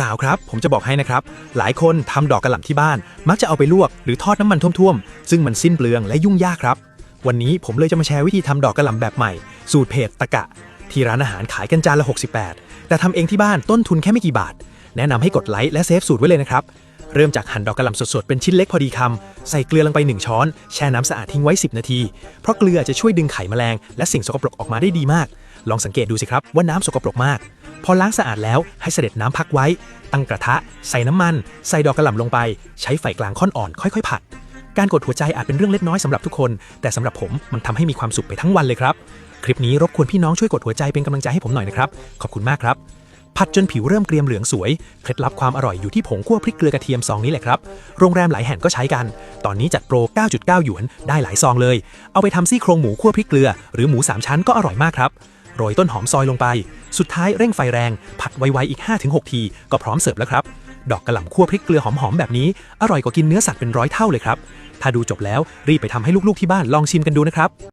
สาวๆ ครับ ผมจะบอกให้นะครับ หลายคนทำดอกกระหล่ำที่บ้าน มักจะเอาไปลวกหรือทอดน้ำมันท่วมๆ ซึ่งมันสิ้นเปลืองและยุ่งยากครับ วันนี้ผมเลยจะมาแชร์วิธีทำดอกกระหล่ำแบบใหม่ สูตรเพจตะกะ ที่ร้านอาหารขายกันจานละ 68 แต่ทำเองที่บ้านต้นทุนแค่ไม่กี่บาท แนะนำให้กดไลค์และเซฟสูตรไว้เลยนะครับ เริ่มจากหั่นดอกกระหล่ำสดๆ เป็นชิ้นเล็กพอดีคำใส่เกลือลงไป 1 ช้อน แช่น้ำสะอาดทิ้งไว้ 10 นาที เพราะเกลือจะช่วยดึงไขแมลง และสิ่งสกปรกออกมาได้ดีมาก ลองสังเกตดูสิครับว่าน้ำสกปรกมาก พอล้างสะอาดแล้วให้เสด็จน้ำพักไว้ ตั้งกระทะ ใส่น้ำมัน ใส่ดอกกระหล่ำลงไป ใช้ไฟกลางค่อนอ่อนค่อยๆ ผัด การกดหัวใจอาจเป็นเรื่องเล็กน้อยสำหรับทุกคน แต่สำหรับผมมันทำให้มีความสุขไปทั้งวันเลยครับ คลิปนี้รบกวนพี่น้องช่วยกดหัวใจเป็นกำลังใจให้ผมหน่อยนะครับ ขอบคุณมากครับผัดจนผิวเริ่มเกรียมเหลืองสวย เคล็ดลับความอร่อยอยู่ที่ผงคั่วพริกเกลือกระเทียมซองนี้แหละครับ โรงแรมหลายแห่งก็ใช้กัน ตอนนี้จัดโปร 9.9 หยวน ได้หลายซองเลย เอาไปทำซี่โครงหมูคั่วพริกเกลือ หรือหมู 3 ชั้นก็อร่อยมากครับ โรยต้นหอมซอยลงไป สุดท้ายเร่งไฟแรง ผัดไวๆอีก 5-6 ที ก็พร้อมเสิร์ฟแล้วครับ ดอกกระหล่ำคั่วพริกเกลือหอมๆแบบนี้ อร่อยกว่ากินเนื้อสัตว์เป็นร้อยเท่าเลยครับ ถ้าดูจบแล้วรีบไปทำให้ลูกๆที่บ้านลองชิมกันดูนะครับ